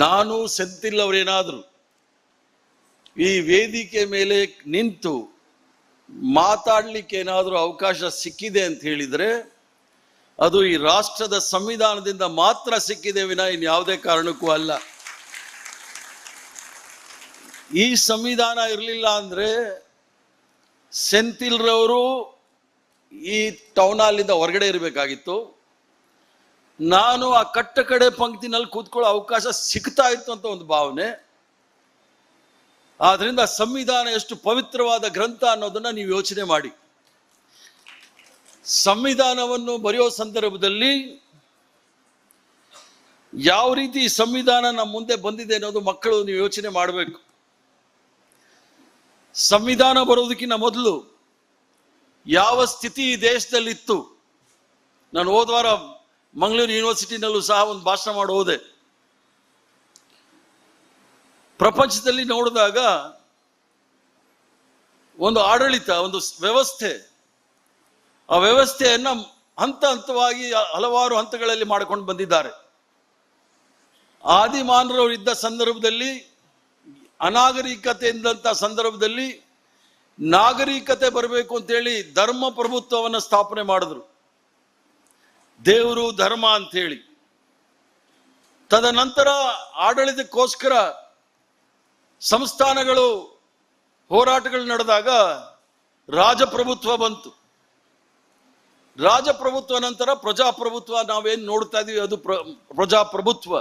ನಾನು ಸೆಂತಿಲ್ ಅವರೇನಾದ್ರು ಈ ವೇದಿಕೆ ಮೇಲೆ ನಿಂತು ಮಾತಾಡಲಿಕ್ಕೆ ಏನಾದರೂ ಅವಕಾಶ ಸಿಕ್ಕಿದೆ ಅಂತ ಹೇಳಿದರೆ ಅದು ಈ ರಾಷ್ಟ್ರದ ಸಂವಿಧಾನದಿಂದ ಮಾತ್ರ ಸಿಕ್ಕಿದೆ ವಿನ ಇನ್ಯಾವುದೇ ಕಾರಣಕ್ಕೂ ಅಲ್ಲ. ಈ ಸಂವಿಧಾನ ಇರಲಿಲ್ಲ ಅಂದರೆ ಸೆಂತಿಲ್ರವರು ಈ ಟೌನ್ ಹಾಲಿಂದ ಹೊರಗಡೆ ಇರಬೇಕಾಗಿತ್ತು. ನಾನು ಆ ಕಟ್ಟ ಕಡೆ ಪಂಕ್ತಿನಲ್ಲಿ ಕೂತ್ಕೊಳ್ಳೋ ಅವಕಾಶ ಸಿಗ್ತಾ ಇತ್ತು ಅಂತ ಒಂದು ಭಾವನೆ. ಆದ್ರಿಂದ ಸಂವಿಧಾನ ಎಷ್ಟು ಪವಿತ್ರವಾದ ಗ್ರಂಥ ಅನ್ನೋದನ್ನ ನೀವು ಯೋಚನೆ ಮಾಡಿ. ಸಂವಿಧಾನವನ್ನು ಬರೆಯೋ ಸಂದರ್ಭದಲ್ಲಿ ಯಾವ ರೀತಿ ಸಂವಿಧಾನ ನಮ್ಮ ಮುಂದೆ ಬಂದಿದೆ ಅನ್ನೋದು ಮಕ್ಕಳು ನೀವು ಯೋಚನೆ ಮಾಡಬೇಕು. ಸಂವಿಧಾನ ಬರೋದಕ್ಕಿಂತ ಮೊದಲು ಯಾವ ಸ್ಥಿತಿ ಈ ದೇಶದಲ್ಲಿತ್ತು? ನಾನು ಹೋದ ವಾರ ಮಂಗಳೂರು ಯೂನಿವರ್ಸಿಟಿನಲ್ಲೂ ಸಹ ಒಂದು ಭಾಷಣ ಮಾಡಿ ಪ್ರಪಂಚದಲ್ಲಿ ನೋಡಿದಾಗ ಒಂದು ಆಡಳಿತ, ಒಂದು ವ್ಯವಸ್ಥೆ, ಆ ವ್ಯವಸ್ಥೆಯನ್ನ ಹಂತ ಹಂತವಾಗಿ ಹಲವಾರು ಹಂತಗಳಲ್ಲಿ ಮಾಡಿಕೊಂಡು ಬಂದಿದ್ದಾರೆ. ಆದಿಮಾನರು ಇದ್ದ ಸಂದರ್ಭದಲ್ಲಿ ಅನಾಗರಿಕತೆ ಇದ್ದಂಥ ಸಂದರ್ಭದಲ್ಲಿ ನಾಗರಿಕತೆ ಬರಬೇಕು ಅಂತೇಳಿ ಧರ್ಮ ಪ್ರಭುತ್ವವನ್ನು ಸ್ಥಾಪನೆ ಮಾಡಿದ್ರು. ದೇವರು ಧರ್ಮ ಅಂತೇಳಿ ತದನಂತರ ಆಡಳಿತಕ್ಕೋಸ್ಕರ ಸಂಸ್ಥಾನಗಳು ಹೋರಾಟಗಳು ನಡೆದಾಗ ರಾಜಪ್ರಭುತ್ವ ಬಂತು. ರಾಜಪ್ರಭುತ್ವ ನಂತರ ಪ್ರಜಾಪ್ರಭುತ್ವ ನಾವೇನು ನೋಡ್ತಾ ಇದೀವಿ ಅದು ಪ್ರ- ಪ್ರಜಾಪ್ರಭುತ್ವ.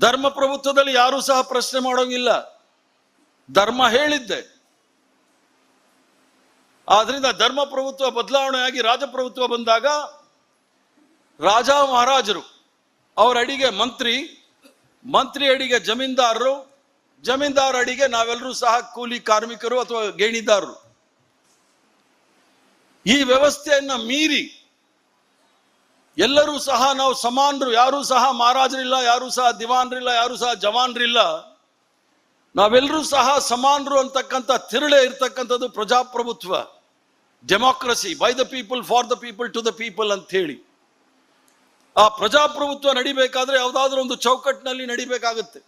ಧರ್ಮ ಪ್ರಭುತ್ವದಲ್ಲಿ ಯಾರೂ ಸಹ ಪ್ರಶ್ನೆ ಮಾಡೋಂಗಿಲ್ಲ. ಧರ್ಮ ಹೇಳಿದ್ದೆ. ಆದ್ರಿಂದ ಧರ್ಮ ಪ್ರಭುತ್ವ ಬದಲಾವಣೆಯಾಗಿ ರಾಜಪ್ರಭುತ್ವ ಬಂದಾಗ ರಾಜ ಮಹಾರಾಜರು, ಅವರ ಅಡಿಗೆ ಮಂತ್ರಿ ಮಂತ್ರಿ ಅಡಿಗೆ ಜಮೀನ್ದಾರರು, ಜಮೀನ್ದಾರ ಅಡಿಗೆ ನಾವೆಲ್ಲರೂ ಸಹ ಕೂಲಿ ಕಾರ್ಮಿಕರು ಅಥವಾ ಗೇಣಿದಾರರು. ಈ ವ್ಯವಸ್ಥೆಯನ್ನ ಮೀರಿ ಎಲ್ಲರೂ ಸಹ ನಾವು ಸಮಾನರು, ಯಾರೂ ಸಹ ಮಹಾರಾಜರಿಲ್ಲ, ಯಾರೂ ಸಹ ದಿವಾನ್ರಿಲ್ಲ, ಯಾರೂ ಸಹ ಜವಾನ್ರಿಲ್ಲ. ನಾವೆಲ್ಲರೂ ಸಹ ಸಮಾನರು ಅಂತಕ್ಕಂಥ ತಿರುಳೆ ಇರ್ತಕ್ಕಂಥದ್ದು ಪ್ರಜಾಪ್ರಭುತ್ವ. Democracy by the people for the people to the people ಅಂತ ಹೇಳಿ ಆ ಪ್ರಜಾಪ್ರಭುತ್ವ ನಡಿಬೇಕಾದ್ರೆ ಯಾವುದಾದ್ರೂ ಒಂದು ಚೌಕಟ್ಟಿನಲ್ಲಿ ನಡಿಬೇಕಾಗುತ್ತೆ.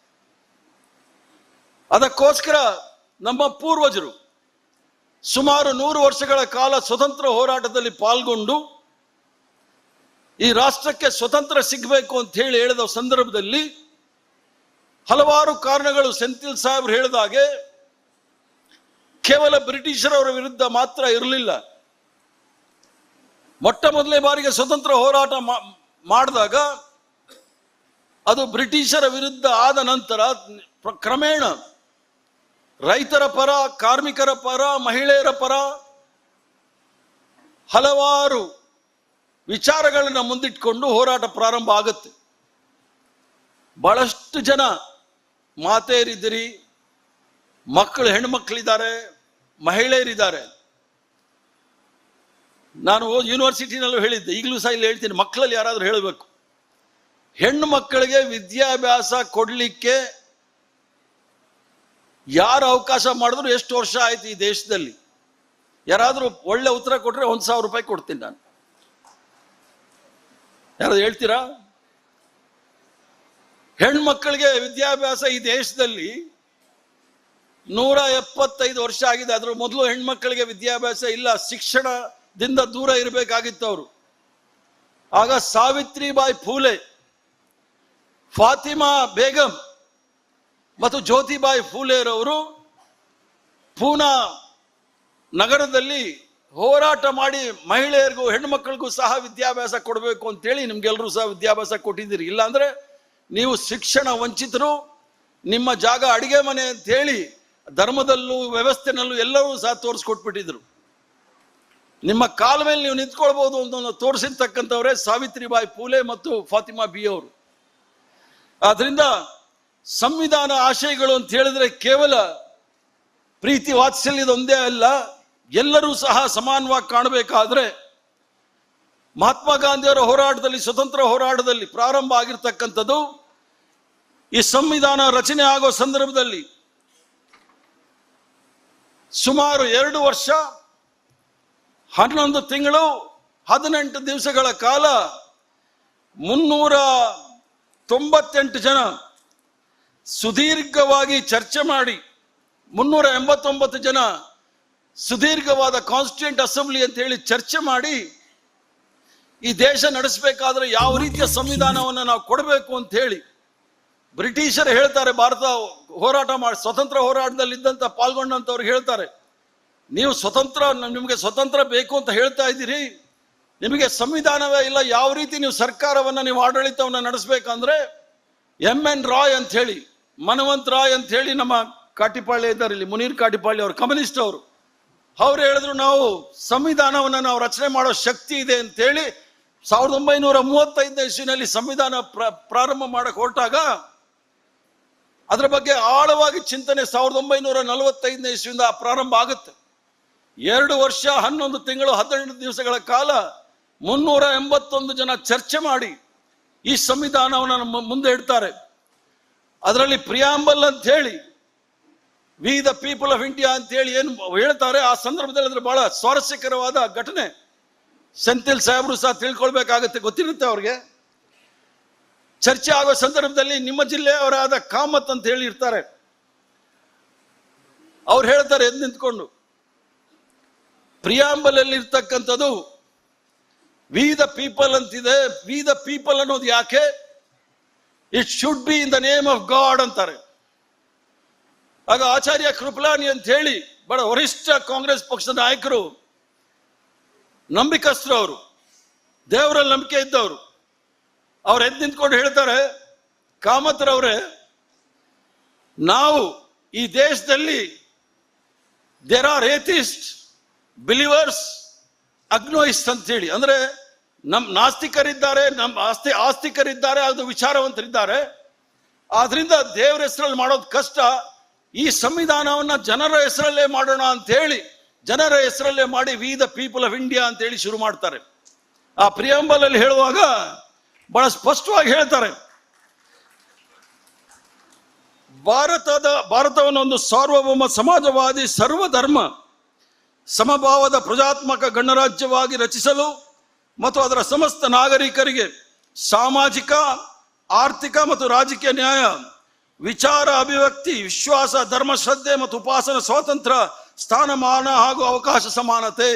ಅದಕ್ಕೋಸ್ಕರ ನಮ್ಮ ಪೂರ್ವಜರು ಸುಮಾರು ನೂರು ವರ್ಷಗಳ ಕಾಲ ಸ್ವತಂತ್ರ ಹೋರಾಟದಲ್ಲಿ ಪಾಲ್ಗೊಂಡು ಈ ರಾಷ್ಟ್ರಕ್ಕೆ ಸ್ವತಂತ್ರ ಸಿಗಬೇಕು ಅಂತ ಹೇಳಿ ಹೇಳಿದ ಸಂದರ್ಭದಲ್ಲಿ ಹಲವಾರು ಕಾರಣಗಳು ಸೆಂಥಿಲ್ ಸಾಹೇಬ್ರು ಹೇಳಿದಾಗೆ ಕೇವಲ ಬ್ರಿಟಿಷರವರ ವಿರುದ್ಧ ಮಾತ್ರ ಇರಲಿಲ್ಲ. ಮೊಟ್ಟ ಮೊದಲನೇ ಬಾರಿಗೆ ಸ್ವತಂತ್ರ ಹೋರಾಟ ಮಾಡಿದಾಗ ಅದು ಬ್ರಿಟಿಷರ ವಿರುದ್ಧ ಆದ ನಂತರ ಕ್ರಮೇಣ ರೈತರ ಪರ, ಕಾರ್ಮಿಕರ ಪರ, ಮಹಿಳೆಯರ ಪರ ಹಲವಾರು ವಿಚಾರಗಳನ್ನು ಮುಂದಿಟ್ಕೊಂಡು ಹೋರಾಟ ಪ್ರಾರಂಭ ಆಗುತ್ತೆ. ಬಹಳಷ್ಟು ಜನ ಮಾತೆಯರಿದ್ದೀರಿ ಮಕ್ಕಳು ಹೆಣ್ಮಕ್ಳಿದ್ದಾರೆ ಮಹಿಳೆಯರಿದ್ದಾರೆ. ನಾನು ಯೂನಿವರ್ಸಿಟಿನಲ್ಲೂ ಹೇಳಿದ್ದೆ, ಈಗಲೂ ಸಹ ಇಲ್ಲಿ ಹೇಳ್ತೀನಿ, ಮಕ್ಕಳಲ್ಲಿ ಯಾರಾದರೂ ಹೇಳಬೇಕು. ಹೆಣ್ಣು ಮಕ್ಕಳಿಗೆ ವಿದ್ಯಾಭ್ಯಾಸ ಕೊಡಲಿಕ್ಕೆ ಯಾರು ಅವಕಾಶ ಮಾಡಿದ್ರು ಎಷ್ಟು ವರ್ಷ ಆಯ್ತು ಈ ದೇಶದಲ್ಲಿ. ಯಾರಾದರೂ ಒಳ್ಳೆ ಉತ್ತರ ಕೊಟ್ಟರೆ ಒಂದು ಸಾವಿರ ರೂಪಾಯಿ ಕೊಡ್ತೀನಿ ನಾನು. ಯಾರಾದ್ರು ಹೇಳ್ತೀರಾ? ಹೆಣ್ಮಕ್ಕಳಿಗೆ ವಿದ್ಯಾಭ್ಯಾಸ ಈ ದೇಶದಲ್ಲಿ ನೂರ ಎಪ್ಪತ್ತೈದು ವರ್ಷ ಆಗಿದೆ. ಅದ್ರ ಮೊದಲು ಹೆಣ್ಮಕ್ಕಳಿಗೆ ವಿದ್ಯಾಭ್ಯಾಸ ಇಲ್ಲ. ಶಿಕ್ಷಣದಿಂದ ದೂರ ಇರಬೇಕಾಗಿತ್ತು ಅವರು. ಆಗ ಸಾವಿತ್ರಿಬಾಯಿ ಫೂಲೆ, ಫಾತಿಮಾ ಬೇಗಂ ಮತ್ತು ಜ್ಯೋತಿಬಾಯಿ ಫೂಲೆರವರು ಪೂನಾ ನಗರದಲ್ಲಿ ಹೋರಾಟ ಮಾಡಿ ಮಹಿಳೆಯರಿಗೂ ಹೆಣ್ಮಕ್ಳಿಗೂ ಸಹ ವಿದ್ಯಾಭ್ಯಾಸ ಕೊಡಬೇಕು ಅಂತೇಳಿ ನಿಮ್ಗೆಲ್ಲರೂ ಸಹ ವಿದ್ಯಾಭ್ಯಾಸ ಕೊಟ್ಟಿದ್ದೀರಿ. ಇಲ್ಲಾಂದ್ರೆ ನೀವು ಶಿಕ್ಷಣ ವಂಚಿತರು, ನಿಮ್ಮ ಜಾಗ ಅಡಿಗೆ ಮನೆ ಅಂತ ಹೇಳಿ ಧರ್ಮದಲ್ಲೂ ವ್ಯವಸ್ಥೆನಲ್ಲೂ ಎಲ್ಲರೂ ಸಹ ತೋರಿಸ್ಕೊಟ್ಬಿಟ್ಟಿದ್ರು. ನಿಮ್ಮ ಕಾಲ ಮೇಲೆ ನೀವು ನಿಂತ್ಕೊಳ್ಬೋದು ಅಂತ ತೋರಿಸಿರ್ತಕ್ಕಂಥವರೇ ಸಾವಿತ್ರಿಬಾಯಿ ಫೂಲೆ ಮತ್ತು ಫಾತಿಮಾ ಬಿ ಅವರು. ಆದ್ರಿಂದ ಸಂವಿಧಾನ ಆಶಯಗಳು ಅಂತ ಹೇಳಿದ್ರೆ ಕೇವಲ ಪ್ರೀತಿ ವಾತ್ಸಲ್ಯದ ಒಂದೇ ಅಲ್ಲ, ಎಲ್ಲರೂ ಸಹ ಸಮಾನವಾಗಿ ಕಾಣಬೇಕಾದ್ರೆ ಮಹಾತ್ಮ ಗಾಂಧಿಯವರ ಹೋರಾಟದಲ್ಲಿ, ಸ್ವತಂತ್ರ ಹೋರಾಟದಲ್ಲಿ ಪ್ರಾರಂಭ ಆಗಿರ್ತಕ್ಕಂಥದ್ದು ಈ ಸಂವಿಧಾನ ರಚನೆ ಆಗೋ ಸಂದರ್ಭದಲ್ಲಿ ಸುಮಾರು ಎರಡು ವರ್ಷ, ಹನ್ನೊಂದು ತಿಂಗಳು, ಹದಿನೆಂಟು ದಿವಸಗಳ ಕಾಲ ಮುನ್ನೂರ ತೊಂಬತ್ತೆಂಟು ಜನ ಸುದೀರ್ಘವಾಗಿ ಚರ್ಚೆ ಮಾಡಿ, ಮುನ್ನೂರ ಎಂಬತ್ತೊಂಬತ್ತು ಜನ ಸುದೀರ್ಘವಾದ ಕಾನ್ಸ್ಟಿಟ್ಯೂಂಟ್ ಅಸೆಂಬ್ಲಿ ಅಂತ ಹೇಳಿ ಚರ್ಚೆ ಮಾಡಿ, ಈ ದೇಶ ನಡೆಸಬೇಕಾದ್ರೆ ಯಾವ ರೀತಿಯ ಸಂವಿಧಾನವನ್ನು ನಾವು ಕೊಡಬೇಕು ಅಂತ ಹೇಳಿ ಬ್ರಿಟಿಷರು ಹೇಳ್ತಾರೆ ಭಾರತ ಹೋರಾಟ ಮಾಡಿ, ಸ್ವತಂತ್ರ ಹೋರಾಟದಲ್ಲಿ ಇದ್ದಂತ ಪಾಲ್ಗೊಂಡಂತವ್ರು ಹೇಳ್ತಾರೆ, ನೀವು ಸ್ವತಂತ್ರ, ನಿಮಗೆ ಸ್ವತಂತ್ರ ಬೇಕು ಅಂತ ಹೇಳ್ತಾ ಇದ್ದೀರಿ, ನಿಮಗೆ ಸಂವಿಧಾನವೇ ಇಲ್ಲ, ಯಾವ ರೀತಿ ನೀವು ಸರ್ಕಾರವನ್ನು ನೀವು ಆಡಳಿತವನ್ನು ನಡೆಸಬೇಕಂದ್ರೆ ಎಂ ಎನ್ ರಾಯ್ ಅಂತ ಹೇಳಿ, ಮನವಂತ್ ರಾಯ್ ಅಂತ ಹೇಳಿ ನಮ್ಮ ಕಾಟಿಪಾಳ್ಯ ಇದ್ದಾರೆ ಇಲ್ಲಿ, ಮುನೀರ್ ಕಾಟಿಪಾಳ್ಯ ಅವರು, ಕಮ್ಯುನಿಸ್ಟ್ ಅವರು. ಅವ್ರು ಹೇಳಿದ್ರು ನಾವು ಸಂವಿಧಾನವನ್ನು ನಾವು ರಚನೆ ಮಾಡೋ ಶಕ್ತಿ ಇದೆ ಅಂತ ಹೇಳಿ, ಸಾವಿರದ ಒಂಬೈನೂರ ಮೂವತ್ತೈದನೇ ಇಸ್ವಿನಲ್ಲಿ ಸಂವಿಧಾನ ಪ್ರ- ಪ್ರಾರಂಭ ಮಾಡಕ್ ಹೊರಟಾಗ ಅದರ ಬಗ್ಗೆ ಆಳವಾಗಿ ಚಿಂತನೆ ಸಾವಿರದ ಒಂಬೈನೂರ ನಲವತ್ತೈದನೇ ಇಸ್ವಿಯಿಂದ ಪ್ರಾರಂಭ ಆಗುತ್ತೆ. ಎರಡು ವರ್ಷ, ಹನ್ನೊಂದು ತಿಂಗಳು, ಹದಿನೆಂಟು ದಿವಸಗಳ ಕಾಲ ಮುನ್ನೂರ ಎಂಬತ್ತೊಂದು ಜನ ಚರ್ಚೆ ಮಾಡಿ ಈ ಸಂವಿಧಾನವನ್ನು ಮುಂದೆ ಇಡ್ತಾರೆ. ಅದರಲ್ಲಿ ಪ್ರಿಯಾಂಬಲ್ ಅಂತ ಹೇಳಿ we the people of India ಅಂತ ಹೇಳಿ ಏನು ಹೇಳ್ತಾರೆ, ಆ ಸಂದರ್ಭದಲ್ಲಿ ಅದ್ರ ಬಹಳ ಸ್ವಾರಸ್ಯಕರವಾದ ಘಟನೆ. ಸೆಂಥಿಲ್ ಸಾಹೇಬ್ರು ಸಹ ತಿಳ್ಕೊಳ್ಬೇಕಾಗತ್ತೆ, ಗೊತ್ತಿರುತ್ತೆ ಅವ್ರಿಗೆ. ಚರ್ಚೆ ಆಗೋ ಸಂದರ್ಭದಲ್ಲಿ ನಿಮ್ಮ ಜಿಲ್ಲೆಯವರಾದ ಕಾಮತ್ ಅಂತ ಹೇಳಿ ಇರ್ತಾರೆ. ಅವ್ರು ಹೇಳ್ತಾರೆ, ಎದ್ದು ನಿಂತ್ಕೊಂಡು. ಪ್ರಿಯಾಂಬಲಲ್ಲಿ ಇರ್ತಕ್ಕಂಥದ್ದು ವಿ ದ ಪೀಪಲ್ ಅಂತಿದೆ. ವಿ ದ ಪೀಪಲ್ ಅನ್ನೋದು ಯಾಕೆ? It should be in the name of God ಅಂತಾರೆ. ಆಗ ಆಚಾರ್ಯ ಕೃಪಲಾನಿ ಅಂತ ಹೇಳಿ ಬಡ ವರಿಷ್ಠ ಕಾಂಗ್ರೆಸ್ ಪಕ್ಷದ ನಾಯಕರು, ನಂಬಿಕಸ್ಥರು ಅವರು, ದೇವರಲ್ಲಿ ನಂಬಿಕೆ ಇದ್ದವರು ಅವ್ರು ಎದ್ದು ನಿಂತ್ಕೊಂಡು ಹೇಳ್ತಾರೆ ಕಾಮತ್ರವ್ರೆ ನಾವು ಈ ದೇಶದಲ್ಲಿ there are atheist believers agnostic ಅಂತ ಹೇಳಿ ಅಂದ್ರೆ ನಮ್ ನಾಸ್ತಿಕರಿದ್ದಾರೆ, ನಮ್ ಆಸ್ತಿ, ಆಸ್ತಿಕರಿದ್ದಾರೆ, ಅದು ವಿಚಾರವಂತರಿದ್ದಾರೆ. ಆದ್ರಿಂದ ದೇವರ ಹೆಸರಲ್ಲಿ ಮಾಡೋದು ಕಷ್ಟ. ಈ ಸಂವಿಧಾನವನ್ನ ಜನರ ಹೆಸರಲ್ಲೇ ಮಾಡೋಣ ಅಂತ ಹೇಳಿ ಜನರ ಹೆಸರಲ್ಲೇ ಮಾಡಿ we the people of India ಅಂತ ಹೇಳಿ ಶುರು ಮಾಡ್ತಾರೆ. ಆ ಪ್ರಿಯಾಂಬಲ್ ಅಲ್ಲಿ ಹೇಳುವಾಗ ಬಹಳ ಸ್ಪಷ್ಟವಾಗಿ ಹೇಳ್ತಾರೆ. ಭಾರತದ, ಭಾರತವನ್ನು ಒಂದು ಸಾರ್ವಭೌಮ ಸಮಾಜವಾದಿ ಸರ್ವಧರ್ಮ ಸಮಭಾವದ ಪ್ರಜಾತ್ಮಕ ಗಣರಾಜ್ಯವಾಗಿ ರಚಿಸಲು ಮತ್ತು ಅದರ ಸಮಸ್ತ ನಾಗರಿಕರಿಗೆ ಸಾಮಾಜಿಕ, ಆರ್ಥಿಕ ಮತ್ತು ರಾಜಕೀಯ ನ್ಯಾಯ, ವಿಚಾರ, ಅಭಿವ್ಯಕ್ತಿ, ವಿಶ್ವಾಸ, ಧರ್ಮ ಶ್ರದ್ಧೆ ಮತ್ತು ಉಪಾಸನ ಸ್ವಾತಂತ್ರ್ಯ ಸ್ಥಾನಮಾನ ಹಾಗೂ ಅವಕಾಶ ಸಮಾನತೆ.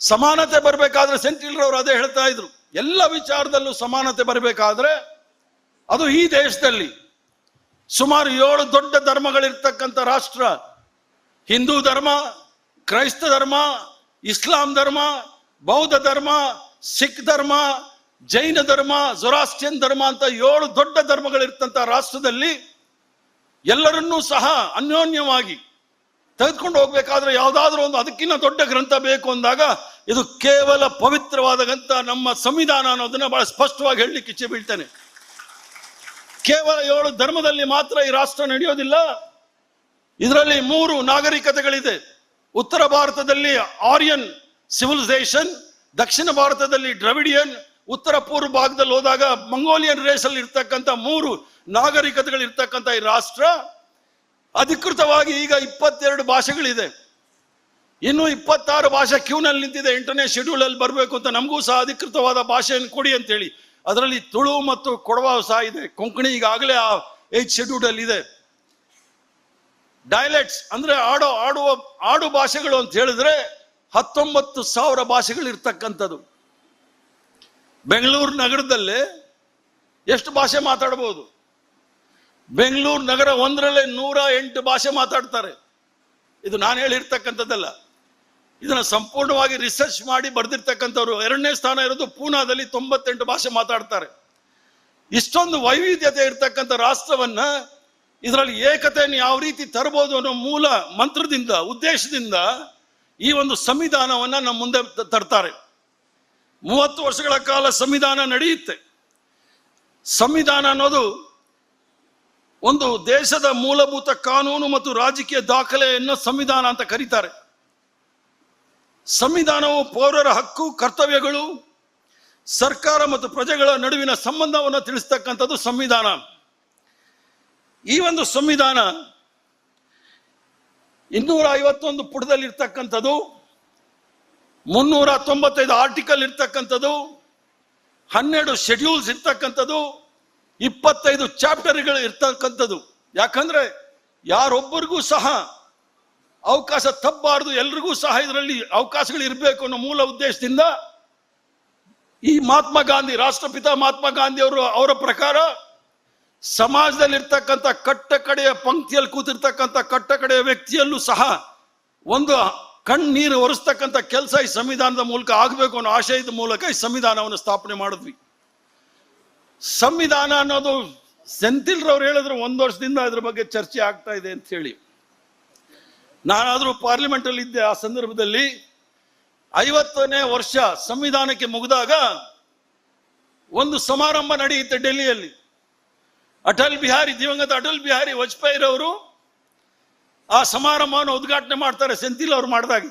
ಸಮಾನತೆ ಬರಬೇಕಾದ್ರೆ ಸೆಂಟ್ರಲ್ ಅವರು ಅದೇ ಹೇಳ್ತಾ ಇದ್ರು. ಎಲ್ಲ ವಿಚಾರದಲ್ಲೂ ಸಮಾನತೆ ಬರಬೇಕಾದ್ರೆ ಅದು ಈ ದೇಶದಲ್ಲಿ ಸುಮಾರು ಏಳು ದೊಡ್ಡ ಧರ್ಮಗಳಿರ್ತಕ್ಕಂಥ ರಾಷ್ಟ್ರ. ಹಿಂದೂ ಧರ್ಮ, ಕ್ರೈಸ್ತ ಧರ್ಮ, ಇಸ್ಲಾಂ ಧರ್ಮ, ಬೌದ್ಧ ಧರ್ಮ, ಸಿಖ್ ಧರ್ಮ, ಜೈನ ಧರ್ಮ ಜೊರಾಸ್ಟಿಯನ್ ಧರ್ಮ ಅಂತ ಏಳು ದೊಡ್ಡ ಧರ್ಮಗಳಿರ್ತಂಥ ರಾಷ್ಟ್ರದಲ್ಲಿ ಎಲ್ಲರನ್ನೂ ಸಹ ಅನ್ಯೋನ್ಯವಾಗಿ ತೆಗೆದುಕೊಂಡು ಹೋಗ್ಬೇಕಾದ್ರೆ ಯಾವುದಾದ್ರೂ ಒಂದು ಅದಕ್ಕಿಂತ ದೊಡ್ಡ ಗ್ರಂಥ ಬೇಕು ಅಂದಾಗ ಇದು ಕೇವಲ ಪವಿತ್ರವಾದಂತ ನಮ್ಮ ಸಂವಿಧಾನ ಅನ್ನೋದನ್ನ ಬಹಳ ಸ್ಪಷ್ಟವಾಗಿ ಹೇಳಲಿಕ್ಕೆ ಇಚ್ಛೆ ಬೀಳ್ತೇನೆ. ಕೇವಲ ಏಳು ಧರ್ಮದಲ್ಲಿ ಮಾತ್ರ ಈ ರಾಷ್ಟ್ರ ನಡೆಯೋದಿಲ್ಲ. ಇದರಲ್ಲಿ ಮೂರು ನಾಗರಿಕತೆಗಳಿದೆ. ಉತ್ತರ ಭಾರತದಲ್ಲಿ ಆರ್ಯನ್ ಸಿವಿಲೈಸೇಷನ್, ದಕ್ಷಿಣ ಭಾರತದಲ್ಲಿ ದ್ರವಿಡಿಯನ್, ಉತ್ತರ ಪೂರ್ವ ಭಾಗದಲ್ಲಿ ಹೋದಾಗ ಮಂಗೋಲಿಯನ್ ರೇಸಲ್ಲಿ ಇರ್ತಕ್ಕಂಥ ಮೂರು ನಾಗರಿಕತೆಗಳು ಇರ್ತಕ್ಕಂಥ ಈ ರಾಷ್ಟ್ರ. ಅಧಿಕೃತವಾಗಿ ಈಗ ಇಪ್ಪತ್ತೆರಡು ಭಾಷೆಗಳಿದೆ. ಇನ್ನು ಇಪ್ಪತ್ತಾರು ಭಾಷೆ ಕ್ಯೂನಲ್ಲಿ ನಿಂತಿದೆ ಎಂಟನೇ ಶೆಡ್ಯೂಲ್ ಅಲ್ಲಿ ಬರಬೇಕು ಅಂತ ನಮಗೂ ಸಹ ಅಧಿಕೃತವಾದ ಭಾಷೆಯನ್ನು ಕೊಡಿ ಅಂತೇಳಿ. ಅದರಲ್ಲಿ ತುಳು ಮತ್ತು ಕೊಡವ ಸಹ ಇದೆ. ಕೊಂಕಣಿ ಈಗಾಗಲೇ ಆ ಏಜ್ ಶೆಡ್ಯೂಲ್ ಅಲ್ಲಿ ಇದೆ. ಡೈಲೆಕ್ಟ್ಸ್ ಅಂದ್ರೆ ಆಡೋ, ಆಡುವ, ಆಡು ಭಾಷೆಗಳು ಅಂತ ಹೇಳಿದ್ರೆ ಹತ್ತೊಂಬತ್ತು ಸಾವಿರ ಭಾಷೆಗಳು ಇರ್ತಕ್ಕಂಥದ್ದು. ಬೆಂಗಳೂರು ನಗರದಲ್ಲಿ ಎಷ್ಟು ಭಾಷೆ ಮಾತಾಡಬಹುದು ಬೆಂಗಳೂರು ನಗರ ಒಂದರಲ್ಲೇ ನೂರ ಎಂಟು ಭಾಷೆ ಮಾತಾಡ್ತಾರೆ. ಇದು ನಾನು ಹೇಳಿರ್ತಕ್ಕಂಥದ್ದಲ್ಲ. ಇದನ್ನ ಸಂಪೂರ್ಣವಾಗಿ ರಿಸರ್ಚ್ ಮಾಡಿ ಬರೆದಿರ್ತಕ್ಕಂಥವ್ರು. ಎರಡನೇ ಸ್ಥಾನ ಇರೋದು ಪೂನಾದಲ್ಲಿ ತೊಂಬತ್ತೆಂಟು ಭಾಷೆ ಮಾತಾಡ್ತಾರೆ. ಇಷ್ಟೊಂದು ವೈವಿಧ್ಯತೆ ಇರ್ತಕ್ಕಂಥ ರಾಷ್ಟ್ರವನ್ನ ಇದರಲ್ಲಿ ಏಕತೆಯನ್ನು ಯಾವ ರೀತಿ ತರಬಹುದು ಅನ್ನೋ ಮೂಲ ಮಂತ್ರದಿಂದ, ಉದ್ದೇಶದಿಂದ ಈ ಒಂದು ಸಂವಿಧಾನವನ್ನ ನಮ್ಮ ಮುಂದೆ ತರ್ತಾರೆ. ಮೂವತ್ತು ವರ್ಷಗಳ ಕಾಲ ಸಂವಿಧಾನ ನಡೆಯುತ್ತೆ. ಸಂವಿಧಾನ ಅನ್ನೋದು ಒಂದು ದೇಶದ ಮೂಲಭೂತ ಕಾನೂನು ಮತ್ತು ರಾಜಕೀಯ ದಾಖಲೆಯನ್ನು ಸಂವಿಧಾನ ಅಂತ ಕರೀತಾರೆ. ಸಂವಿಧಾನವು ಪೌರರ ಹಕ್ಕು, ಕರ್ತವ್ಯಗಳು, ಸರ್ಕಾರ ಮತ್ತು ಪ್ರಜೆಗಳ ನಡುವಿನ ಸಂಬಂಧವನ್ನು ತಿಳಿಸ್ತಕ್ಕಂಥದ್ದು ಸಂವಿಧಾನ. ಈ ಒಂದು ಸಂವಿಧಾನ ಇನ್ನೂರ ಐವತ್ತೊಂದು ಪುಟದಲ್ಲಿ ಇರ್ತಕ್ಕಂಥದ್ದು ಮುನ್ನೂರ ತೊಂಬತ್ತೈದು ಆರ್ಟಿಕಲ್ ಇರ್ತಕ್ಕಂಥದ್ದು ಹನ್ನೆರಡು ಶೆಡ್ಯೂಲ್ಸ್ ಇರ್ತಕ್ಕಂಥದ್ದು, ಇಪ್ಪತ್ತೈದು ಚಾಪ್ಟರ್ಗಳು ಇರ್ತಕ್ಕಂಥದ್ದು. ಯಾಕಂದ್ರೆ ಯಾರೊಬ್ಬರಿಗೂ ಸಹ ಅವಕಾಶ ತಪ್ಪಬಾರದು ಎಲ್ರಿಗೂ ಸಹ ಇದರಲ್ಲಿ ಅವಕಾಶಗಳು ಇರಬೇಕು ಅನ್ನೋ ಮೂಲ ಉದ್ದೇಶದಿಂದ ಈ ಮಹಾತ್ಮ ಗಾಂಧಿ, ರಾಷ್ಟ್ರಪಿತ ಮಹಾತ್ಮ ಗಾಂಧಿ ಅವರು ಅವರ ಪ್ರಕಾರ ಸಮಾಜದಲ್ಲಿರ್ತಕ್ಕಂಥ ಕಟ್ಟ ಕಡೆಯ ಪಂಕ್ತಿಯಲ್ಲಿ ಕೂತಿರ್ತಕ್ಕಂಥ ಕಟ್ಟ ಕಡೆಯ ವ್ಯಕ್ತಿಯಲ್ಲೂ ಸಹ ಒಂದು ಕಣ್ಣೀರು ಒರೆಸ್ತಕ್ಕಂಥ ಕೆಲಸ ಈ ಸಂವಿಧಾನದ ಮೂಲಕ ಆಗಬೇಕು ಅನ್ನೋ ಆಶಯದ ಮೂಲಕ ಈ ಸಂವಿಧಾನವನ್ನು ಸ್ಥಾಪನೆ ಮಾಡಿದ್ವಿ. ಸಂವಿಧಾನ ಅನ್ನೋದು ಸೆಂಥಿಲ್ರವ್ರು ಹೇಳಿದ್ರು, ಒಂದು ವರ್ಷದಿಂದ ಅದ್ರ ಬಗ್ಗೆ ಚರ್ಚೆ ಆಗ್ತಾ ಇದೆ ಅಂತ ಹೇಳಿ. ನಾನಾದ್ರೂ ಪಾರ್ಲಿಮೆಂಟ್ ಅಲ್ಲಿ ಇದ್ದೆ ಆ ಸಂದರ್ಭದಲ್ಲಿ ಐವತ್ತನೇ ವರ್ಷ ಸಂವಿಧಾನಕ್ಕೆ ಮುಗಿದಾಗ ಒಂದು ಸಮಾರಂಭ ನಡೆಯುತ್ತೆ ಡೆಲ್ಲಿಯಲ್ಲಿ. ಅಟಲ್ ಬಿಹಾರಿ, ದಿವಂಗತ ಅಟಲ್ ಬಿಹಾರಿ ವಾಜಪೇಯಿ ರವರು ಆ ಸಮಾರಂಭವನ್ನು ಉದ್ಘಾಟನೆ ಮಾಡ್ತಾರೆ, ಸೆಂಥಿಲ್ ಅವರು ಮಾಡಿದಾಗ.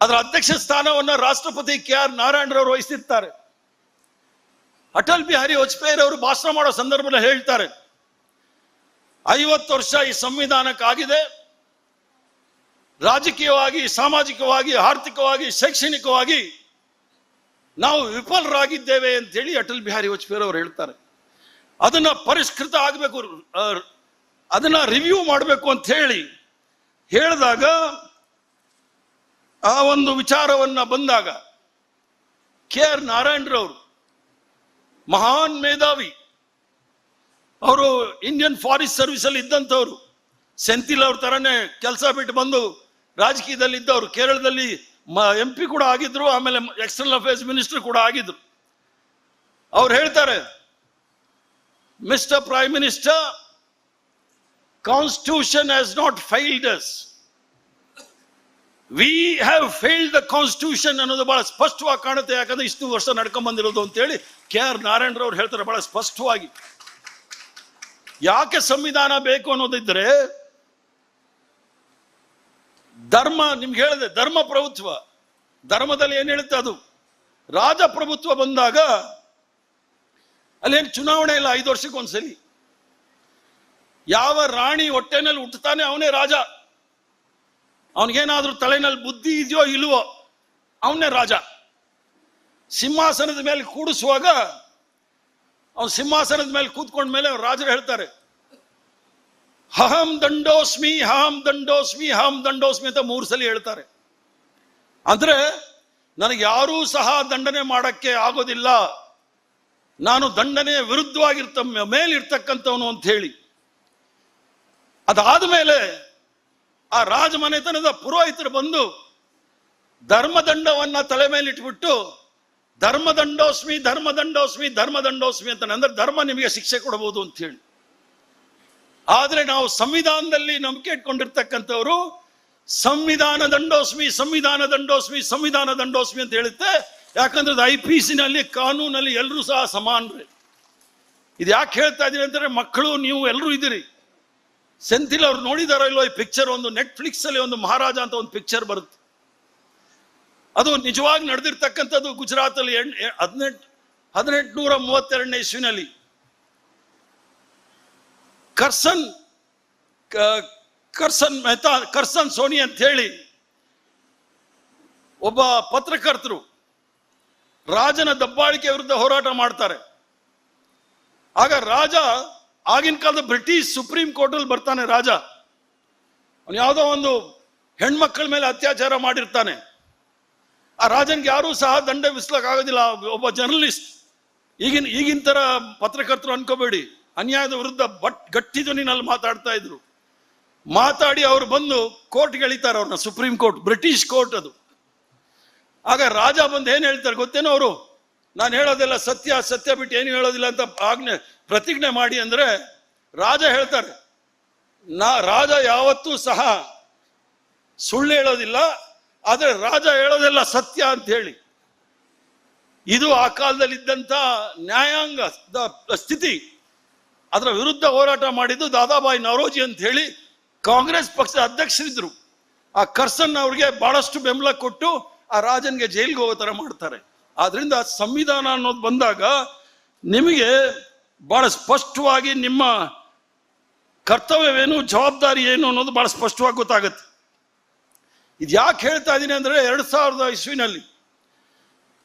ಅದರ ಅಧ್ಯಕ್ಷ ಸ್ಥಾನವನ್ನು ರಾಷ್ಟ್ರಪತಿ ಕೆ ಆರ್ ನಾರಾಯಣರವರು ವಹಿಸಿರ್ತಾರೆ. ಅಟಲ್ ಬಿಹಾರಿ ವಾಜಪೇಯಿ ರವರು ಭಾಷಣ ಮಾಡೋ ಸಂದರ್ಭದಲ್ಲಿ ಹೇಳ್ತಾರೆ ಐವತ್ತು ವರ್ಷ ಈ ಸಂವಿಧಾನಕ್ಕಾಗಿದೆ. ರಾಜಕೀಯವಾಗಿ, ಸಾಮಾಜಿಕವಾಗಿ, ಆರ್ಥಿಕವಾಗಿ, ಶೈಕ್ಷಣಿಕವಾಗಿ ನಾವು ವಿಫಲರಾಗಿದ್ದೇವೆ ಅಂತ ಹೇಳಿ ಅಟಲ್ ಬಿಹಾರಿ ವಾಜಪೇಯಿ ಅವರು ಹೇಳ್ತಾರೆ. ಅದನ್ನ ಪರಿಷ್ಕೃತ ಆಗಬೇಕು ಅದನ್ನ ರಿವ್ಯೂ ಮಾಡಬೇಕು ಅಂತ ಹೇಳಿ ಹೇಳಿದಾಗ ಆ ಒಂದು ವಿಚಾರವನ್ನ ಬಂದಾಗ ಕೆ ಆರ್ ನಾರಾಯಣರವರು ಮಹಾನ್ ಮೇಧಾವಿ ಅವರು ಇಂಡಿಯನ್ ಫಾರೆಸ್ಟ್ ಸರ್ವಿಸ್ ಅಲ್ಲಿ ಇದ್ದಂಥವ್ರು. ಸೆಂಥಿಲ್ ಅವ್ರ ತರನೇ ಕೆಲಸ ಬಿಟ್ಟು ಬಂದು ರಾಜಕೀಯದಲ್ಲಿ ಇದ್ದವರು. ಕೇರಳದಲ್ಲಿ ಎಂ ಪಿ ಕೂಡ ಆಗಿದ್ರು, ಆಮೇಲೆ ಎಕ್ಸ್ಟರ್ನಲ್ ಅಫೇರ್ಸ್ ಮಿನಿಸ್ಟರ್ ಕೂಡ ಆಗಿದ್ರು. ಅವ್ರು ಹೇಳ್ತಾರೆ mister prime minister constitution has not failed us we have failed the constitution ಅನ್ನೋದು ಬಹಳ ಸ್ಪಷ್ಟವಾಗಿ ಕಾಣುತ್ತೆ. ಯಾಕಂದ್ರೆ ಇಷ್ಟು ವರ್ಷ ನಡ್ಕೊಂಡ್ ಬಂದಿರೋದು ಅಂತೇಳಿ ಕೆ ಆರ್ ನಾರಾಯಣರವ್ರು ಹೇಳ್ತಾರೆ ಬಹಳ ಸ್ಪಷ್ಟವಾಗಿ. ಯಾಕೆ ಸಂವಿಧಾನ ಬೇಕು ಅನ್ನೋದಿದ್ರೆ ಧರ್ಮ, ನಿಮ್ಗೆ ಹೇಳಿದೆ, ಧರ್ಮ ಪ್ರಭುತ್ವ. ಧರ್ಮದಲ್ಲಿ ಏನ್ ಹೇಳುತ್ತೆ ಅದು? ರಾಜಪ್ರಭುತ್ವ ಬಂದಾಗ ಅಲ್ಲೇನು ಚುನಾವಣೆ ಇಲ್ಲ, ಐದು ವರ್ಷಕ್ಕೆ ಒಂದ್ಸಲಿ ಯಾವ ರಾಣಿ ಹೊಟ್ಟೆನಲ್ಲಿ ಹುಟ್ಟುತ್ತಾನೆ ಅವನೇ ರಾಜ. ಅವನಿಗೇನಾದ್ರೂ ತಲೆನಲ್ಲಿ ಬುದ್ಧಿ ಇದೆಯೋ ಇಲ್ವೋ ಅವನೇ ರಾಜ. ಸಿಂಹಾಸನದ ಮೇಲೆ ಕೂಡಿಸುವಾಗ ಅವನು ಸಿಂಹಾಸನದ ಮೇಲೆ ಕೂತ್ಕೊಂಡ ಮೇಲೆ ರಾಜರು ಹೇಳ್ತಾರೆ, ಹಹಂ ದಂಡೋಸ್ಮಿ ಹಹಂ ದಂಡೋಸ್ಮಿ ಹಹಂ ದಂಡೋಸ್ಮಿ ಅಂತ ಮೂರು ಸಲ ಹೇಳ್ತಾರೆ. ಅಂದ್ರೆ ನನಗೆ ಯಾರೂ ಸಹ ದಂಡನೆ ಮಾಡಕ್ಕೆ ಆಗೋದಿಲ್ಲ. ನಾನು ದಂಡನೆಯ ವಿರುದ್ಧವಾಗಿರ್ತ ಮೇಲಿರ್ತಕ್ಕಂಥವನು ಅಂತ ಹೇಳಿ. ಅದಾದ ಮೇಲೆ ಆ ರಾಜಮನೆತನದ ಪುರೋಹಿತರು ಬಂದು ಧರ್ಮದಂಡವನ್ನ ತಲೆ ಮೇಲೆ ಇಟ್ಬಿಟ್ಟು ಧರ್ಮದಂಡೋಸ್ಮಿ ಧರ್ಮದಂಡೋಸ್ಮಿ ಧರ್ಮದಂಡೋಸ್ಮಿ ಅಂತ ಅಂದ್ರೆ ಧರ್ಮ ನಿಮಗೆ ಶಿಕ್ಷೆ ಕೊಡಬಹುದು ಅಂತ ಹೇಳಿ. ಆದರೆ ನಾವು ಸಂವಿಧಾನದಲ್ಲಿ ನಂಬಿಕೆ ಇಟ್ಕೊಂಡಿರ್ತಕ್ಕಂಥವ್ರು ಸಂವಿಧಾನ ದಂಡೋಸ್ಮಿ ಸಂವಿಧಾನ ದಂಡೋಸ್ಮಿ ಸಂವಿಧಾನ ದಂಡೋಸ್ಮಿ ಅಂತ ಹೇಳುತ್ತೆ. ಯಾಕಂದ್ರೆ ಐ ಪಿ ನಲ್ಲಿ, ಕಾನೂನಲ್ಲಿ ಎಲ್ಲರೂ ಸಹ ಸಮಾನರೇ. ಇದು ಯಾಕೆ ಹೇಳ್ತಾ ಇದ್ದೀನಿ ಅಂತಂದ್ರೆ ಮಕ್ಕಳು, ನೀವು ಎಲ್ಲರೂ ಇದ್ದೀರಿ. ಸೆಂಥಿಲ್ ಅವ್ರು ನೋಡಿದಾರೋ ಇಲ್ವೋ ಈ ಪಿಕ್ಚರ್ ಒಂದು ನೆಟ್ಫ್ಲಿಕ್ಸ್ ಅಲ್ಲಿ ಒಂದು ಮಹಾರಾಜ ಅಂತ ಒಂದು ಪಿಕ್ಚರ್ ಬರುತ್ತೆ. ಅದು ನಿಜವಾಗಿ ನಡೆದಿರ್ತಕ್ಕಂಥದ್ದು ಗುಜರಾತ್ ಅಲ್ಲಿ ಹದಿನೆಂಟು ಹದಿನೆಂಟುನೂರ ಮೂವತ್ತೆರಡನೇ ಇಸ್ವಿನಲ್ಲಿ. ಕರ್ಸನ್ ಕರ್ಸನ್ ಮೆಹ್ತಾ, ಕರ್ಸನ್ ಸೋನಿ ಅಂತ ಹೇಳಿ ಒಬ್ಬ ಪತ್ರಕರ್ತರು ರಾಜನ ದಬ್ಬಾಳಿಕೆ ವಿರುದ್ಧ ಹೋರಾಟ ಮಾಡ್ತಾರೆ. ಆಗ ರಾಜ ಆಗಿನ ಕಾಲದ ಬ್ರಿಟಿಷ್ ಸುಪ್ರೀಂ ಕೋರ್ಟ್ ಅಲ್ಲಿ ಬರ್ತಾನೆ ರಾಜ. ಅವನು ಯಾವುದೋ ಒಂದು ಹೆಣ್ಮಕ್ಳ ಮೇಲೆ ಅತ್ಯಾಚಾರ ಮಾಡಿರ್ತಾನೆ. ಆ ರಾಜನ್ಗೆ ಯಾರೂ ಸಹ ದಂಡ ವಿಸ್ಲಕ್ ಆಗೋದಿಲ್ಲ ಒಬ್ಬ ಜರ್ನಲಿಸ್ಟ್. ಈಗಿನ ಈಗಿನ ತರ ಪತ್ರಕರ್ತರು ಅನ್ಕೋಬೇಡಿ. ಅನ್ಯಾಯದ ವಿರುದ್ಧ ಬಟ್, ಗಟ್ಟಿ ಧ್ವನಿನಲ್ಲಿ ಮಾತಾಡ್ತಾ ಇದ್ರು. ಮಾತಾಡಿ ಅವರು ಬಂದು ಕೋರ್ಟ್ಗೆ ಎಳಿತಾರೆ ಅವ್ರನ್ನ, ಸುಪ್ರೀಂ ಕೋರ್ಟ್, ಬ್ರಿಟಿಷ್ ಕೋರ್ಟ್ ಅದು. ಆಗ ರಾಜ ಬಂದು ಏನ್ ಹೇಳ್ತಾರೆ ಗೊತ್ತೇನೋ ಅವರು? ನಾನು ಹೇಳೋದೆಲ್ಲ ಸತ್ಯ ಸತ್ಯ ಬಿಟ್ಟು ಏನು ಹೇಳೋದಿಲ್ಲ ಅಂತ ಆಜ್ಞೆ, ಪ್ರತಿಜ್ಞೆ ಮಾಡಿ ಅಂದ್ರೆ ರಾಜ ಹೇಳ್ತಾರೆ. ನಾ, ರಾಜ ಯಾವತ್ತೂ ಸಹ ಸುಳ್ಳು ಹೇಳೋದಿಲ್ಲ ಆದ್ರೆ ರಾಜ ಹೇಳೋದೆಲ್ಲ ಸತ್ಯ ಅಂತ ಹೇಳಿ. ಇದು ಆ ಕಾಲದಲ್ಲಿ ಇದ್ದಂತ ನ್ಯಾಯಾಂಗ ಸ್ಥಿತಿ. ಅದರ ವಿರುದ್ಧ ಹೋರಾಟ ಮಾಡಿದ್ದು ದಾದಾಬಾಯಿ ನವರೋಜಿ ಅಂತ ಹೇಳಿ ಕಾಂಗ್ರೆಸ್ ಪಕ್ಷದ ಅಧ್ಯಕ್ಷರಿದ್ರು. ಆ ಕರ್ಸನ್ ಅವ್ರಿಗೆ ಬಹಳಷ್ಟು ಬೆಂಬಲ ಕೊಟ್ಟು ಆ ರಾಜನ್ಗೆ ಜೈಲಿಗೆ ಹೋಗೋ ಥರ ಮಾಡ್ತಾರೆ. ಆದ್ರಿಂದ ಸಂವಿಧಾನ ಅನ್ನೋದು ಬಂದಾಗ ನಿಮಗೆ ಬಹಳ ಸ್ಪಷ್ಟವಾಗಿ ನಿಮ್ಮ ಕರ್ತವ್ಯವೇನು, ಜವಾಬ್ದಾರಿ ಏನು ಅನ್ನೋದು ಬಹಳ ಸ್ಪಷ್ಟವಾಗಿ ಗೊತ್ತಾಗುತ್ತೆ. ಇದು ಯಾಕೆ ಹೇಳ್ತಾ ಇದ್ದೀನಿ ಅಂದರೆ ಎರಡು ಸಾವಿರದ ಇಸ್ವಿನಲ್ಲಿ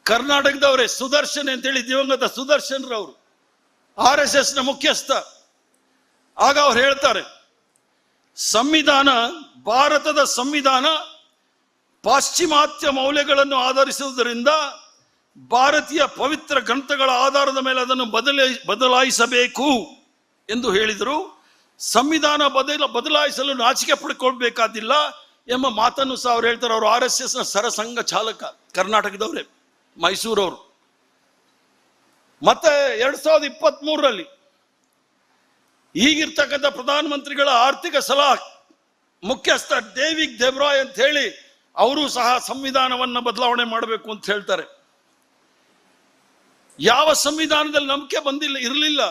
ಕರ್ನಾಟಕದವರೇ ಸುದರ್ಶನ್ ಅಂತೇಳಿ ದಿವಂಗತ ಸುದರ್ಶನ್ ರವರು ಆರ್ ಎಸ್ ಎಸ್ನ ಮುಖ್ಯಸ್ಥ. ಆಗ ಅವ್ರು ಹೇಳ್ತಾರೆ, ಸಂವಿಧಾನ, ಭಾರತದ ಸಂವಿಧಾನ ಪಾಶ್ಚಿಮಾತ್ಯ ಮೌಲ್ಯಗಳನ್ನು ಆಧರಿಸುವುದರಿಂದ ಭಾರತೀಯ ಪವಿತ್ರ ಗ್ರಂಥಗಳ ಆಧಾರದ ಮೇಲೆ ಅದನ್ನು ಬದಲಾಯಿ ಬದಲಾಯಿಸಬೇಕು ಎಂದು ಹೇಳಿದರು. ಸಂವಿಧಾನ ಬದಲ, ಬದಲಾಯಿಸಲು ನಾಚಿಕೆ ಪಡ್ಕೊಳ್ಬೇಕಾದಿಲ್ಲ. ಎಂಬ ಮಾತನ್ನು ಸಹ ಅವ್ರು ಹೇಳ್ತಾರೆ, ಅವರು ಆರ್ ಎಸ್ ಎಸ್ನ ಸರಸಂಘ ಚಾಲಕ ಕರ್ನಾಟಕದವರೇ, ಮೈಸೂರವರು. ಮತ್ತೆ ಎರಡ್ ಸಾವಿರದ ಇಪ್ಪತ್ತ್ ಮೂರರಲ್ಲಿ ಈಗಿರ್ತಕ್ಕಂಥ ಪ್ರಧಾನಮಂತ್ರಿಗಳ ಆರ್ಥಿಕ ಸಲಹಾ ಮುಖ್ಯಸ್ಥ ಡೇವಿಡ್ ದೇಬ್ರಾಯ್ ಅಂತ ಹೇಳಿ ಅವರು ಸಹ ಸಂವಿಧಾನವನ್ನು ಬದಲಾವಣೆ ಮಾಡಬೇಕು ಅಂತ ಹೇಳ್ತಾರೆ. ಯಾವ ಸಂವಿಧಾನದಲ್ಲಿ ನಂಬಿಕೆ ಬಂದಿಲ್ಲ, ಇರಲಿಲ್ಲ.